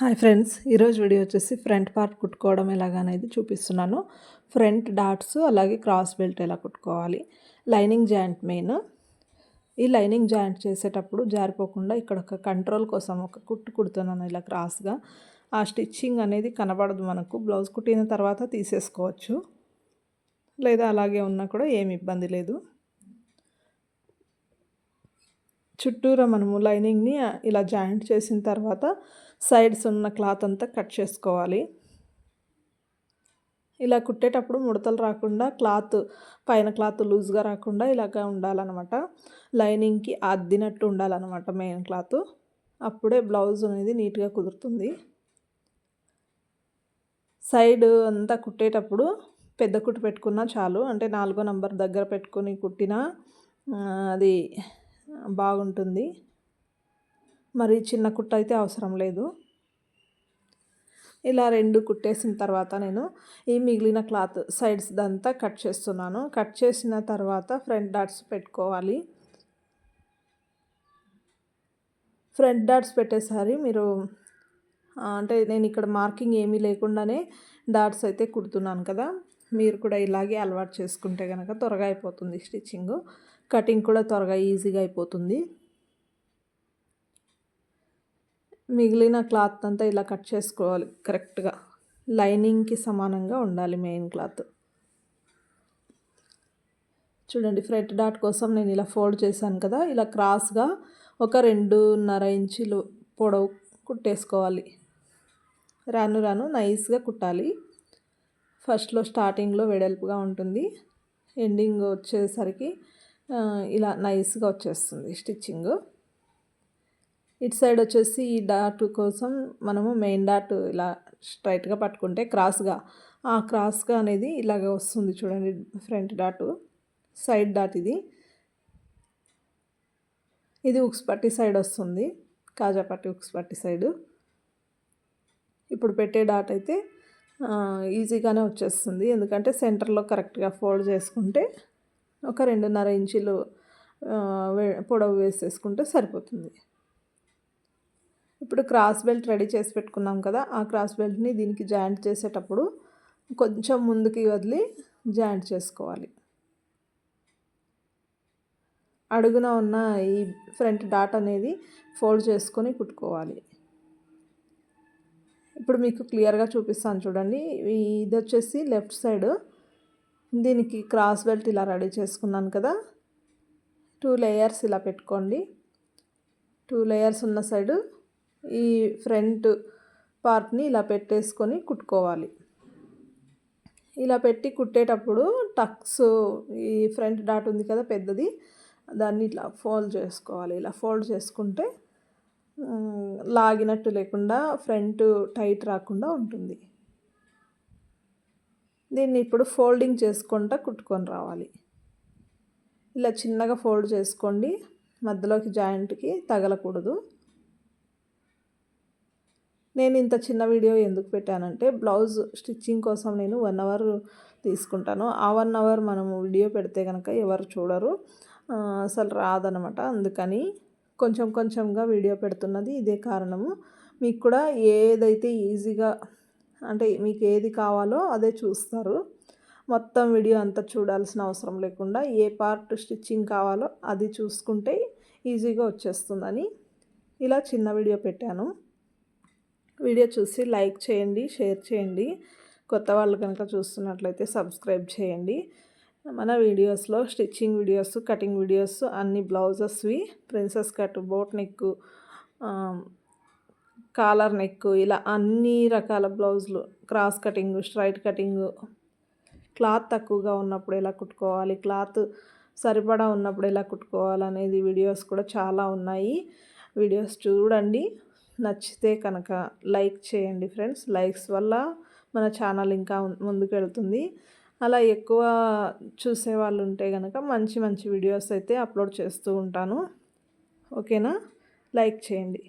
Hi friends ఈరోజు video వచ్చేసి front part కుట్టుకోవడం ఎలాగనేది చూపిస్తున్నాను. ఫ్రంట్ డాట్స్ అలాగే క్రాస్ బెల్ట్ ఎలా కుట్టుకోవాలి. Lining joint main. ఈ లైనింగ్ జాయింట్ చేసేటప్పుడు జారిపోకుండా ఇక్కడ ఒక కంట్రోల్ కోసం ఒక కుట్టు కుడుతున్నాను ఇలా క్రాస్గా. ఆ స్టిచ్చింగ్ అనేది కనబడదు మనకు. బ్లౌజ్ కుట్టిన తర్వాత తీసేసుకోవచ్చు. లేదా అలాగే ఉన్నా కూడా ఏమి ఇబ్బంది లేదు. చుట్టూరా మనము లైనింగ్ని ఇలా జాయింట్ చేసిన తర్వాత సైడ్స్ ఉన్న క్లాత్ అంతా కట్ చేసుకోవాలి. ఇలా కుట్టేటప్పుడు ముడతలు రాకుండా క్లాత్ పైన క్లాత్ లూజ్గా రాకుండా ఇలాగ ఉండాలన్నమాట. లైనింగ్కి అద్దినట్టు ఉండాలన్నమాట మెయిన్ క్లాత్. అప్పుడే బ్లౌజ్ అనేది నీట్గా కుదురుతుంది. సైడ్ అంతా కుట్టేటప్పుడు పెద్ద కుట్టు పెట్టుకున్నా చాలు. అంటే నాలుగో నంబర్ దగ్గర పెట్టుకొని కుట్టినా అది బాగుంటుంది. మరి చిన్న కుట్ట అయితే అవసరం లేదు. ఇలా రెండు కుట్టేసిన తర్వాత నేను ఈ మిగిలిన క్లాత్ సైడ్స్ దంతా కట్ చేస్తున్నాను. కట్ చేసిన తర్వాత ఫ్రంట్ డాట్స్ పెట్టుకోవాలి. ఫ్రంట్ డాట్స్ పెట్టేసరి మీరు అంటే నేను ఇక్కడ మార్కింగ్ ఏమీ లేకుండానే డాట్స్ అయితే కుడుతున్నాను కదా. మీరు కూడా ఇలాగే అలవాటు చేసుకుంటే కనుక త్వరగా అయిపోతుంది స్టిచ్చింగ్. కటింగ్ కూడా త్వరగా ఈజీగా అయిపోతుంది. మిగిలిన క్లాత్ అంతా ఇలా కట్ చేసుకోవాలి కరెక్ట్గా. లైనింగ్కి సమానంగా ఉండాలి మెయిన్ క్లాత్. చూడండి ఫ్రెట్ డాట్ కోసం నేను ఇలా ఫోల్డ్ చేశాను కదా ఇలా క్రాస్గా ఒక రెండున్నర ఇంచులు పొడవు కుట్టేసుకోవాలి. రాను రాను నైస్గా కుట్టాలి. ఫస్ట్లో స్టార్టింగ్లో వెడల్పుగా ఉంటుంది. ఎండింగ్ వచ్చేసరికి ఇలా నైస్గా వచ్చేస్తుంది స్టిచ్చింగ్. ఇటు సైడ్ వచ్చేసి ఈ డాట్ కోసం మనము మెయిన్ డాట్ ఇలా స్ట్రైట్గా పట్టుకుంటే క్రాస్గా ఆ క్రాస్గా అనేది ఇలాగ వస్తుంది చూడండి ఫ్రంట్ డాట్ సైడ్ డాట్ ఇది. ఇది ఉక్స్ పట్టి సైడ్ వస్తుంది కాజాపట్టి ఉక్స్ పట్టి సైడ్. ఇప్పుడు పెట్టే డాట్ అయితే ఈజీగానే వచ్చేస్తుంది. ఎందుకంటే సెంటర్లో కరెక్ట్గా ఫోల్డ్ చేసుకుంటే ఒక రెండున్నర ఇంచులు పొడవు వేసేసుకుంటే సరిపోతుంది. ఇప్పుడు క్రాస్ బెల్ట్ రెడీ చేసి పెట్టుకున్నాం కదా ఆ క్రాస్ బెల్ట్ని దీనికి జాయింట్ చేసేటప్పుడు కొంచెం ముందుకి వదిలి జాయింట్ చేసుకోవాలి. అడుగున ఉన్న ఈ ఫ్రంట్ డాట్ అనేది ఫోల్డ్ చేసుకొని కుట్టుకోవాలి. ఇప్పుడు మీకు క్లియర్గా చూపిస్తాను చూడండి. ఇది వచ్చేసి లెఫ్ట్ సైడ్ దీనికి క్రాస్ బెల్ట్ ఇలా రెడీ చేసుకున్నాను కదా. టూ లేయర్స్ ఇలా పెట్టుకోండి. టూ లేయర్స్ ఉన్న సైడు ఈ ఫ్రంట్ పార్ట్ని ఇలా పెట్టేసుకొని కుట్టుకోవాలి. ఇలా పెట్టి కుట్టేటప్పుడు టక్స్ ఈ ఫ్రంట్ డాట్ ఉంది కదా పెద్దది దాన్ని ఇట్లా ఫోల్డ్ చేసుకోవాలి. ఇలా ఫోల్డ్ చేసుకుంటే లాగినట్టు లేకుండా ఫ్రంట్ టైట్ రాకుండా ఉంటుంది. దీన్ని ఇప్పుడు ఫోల్డింగ్ చేసుకుంటా కుట్టుకొని రావాలి. ఇలా చిన్నగా ఫోల్డ్ చేసుకోండి. మధ్యలోకి జాయింట్కి తగలకూడదు. నేను ఇంత చిన్న వీడియో ఎందుకు పెట్టానంటే బ్లౌజ్ స్టిచ్చింగ్ కోసం నేను వన్ అవర్ తీసుకుంటాను. ఆ వన్ అవర్ మనము వీడియో పెడితే కనుక ఎవరు చూడరు. అసలు రాదనమాట. అందుకని కొంచెం కొంచెంగా వీడియో పెడుతున్నది ఇదే కారణము. మీకు కూడా ఏదైతే ఈజీగా అంటే మీకు ఏది కావాలో అదే చూస్తారు. మొత్తం వీడియో అంతా చూడాల్సిన అవసరం లేకుండా ఏ పార్ట్ స్టిచ్చింగ్ కావాలో అది చూసుకుంటే ఈజీగా వచ్చేస్తుందని ఇలా చిన్న వీడియో పెట్టాను. వీడియో చూసి లైక్ చేయండి షేర్ చేయండి. కొత్త వాళ్ళు కనుక చూస్తున్నట్లయితే సబ్స్క్రైబ్ చేయండి. మన వీడియోస్లో స్టిచ్చింగ్ వీడియోస్ కటింగ్ వీడియోస్ అన్ని బ్లౌజెస్వి princess cut boat neck collar neck ఇలా అన్ని రకాల బ్లౌజులు. Cross cutting straight cutting. Cloth తక్కువగా ఉన్నప్పుడు ఎలా కుట్టుకోవాలి? క్లాత్ సరిపడా ఉన్నప్పుడు ఎలా కుట్టుకోవాలనేది వీడియోస్ కూడా చాలా ఉన్నాయి. వీడియోస్ చూడండి. నచ్చితే కనుక లైక్ చేయండి ఫ్రెండ్స్. లైక్స్ వల్ల మన ఛానల్ ఇంకా ముందుకు వెళ్తుంది అలా ఎక్కువ చూసే వాళ్ళు ఉంటే కనుక మంచి మంచి వీడియోస్ అయితే అప్లోడ్ చేస్తూ ఉంటాను. ఓకేనా? లైక్ చేయండి.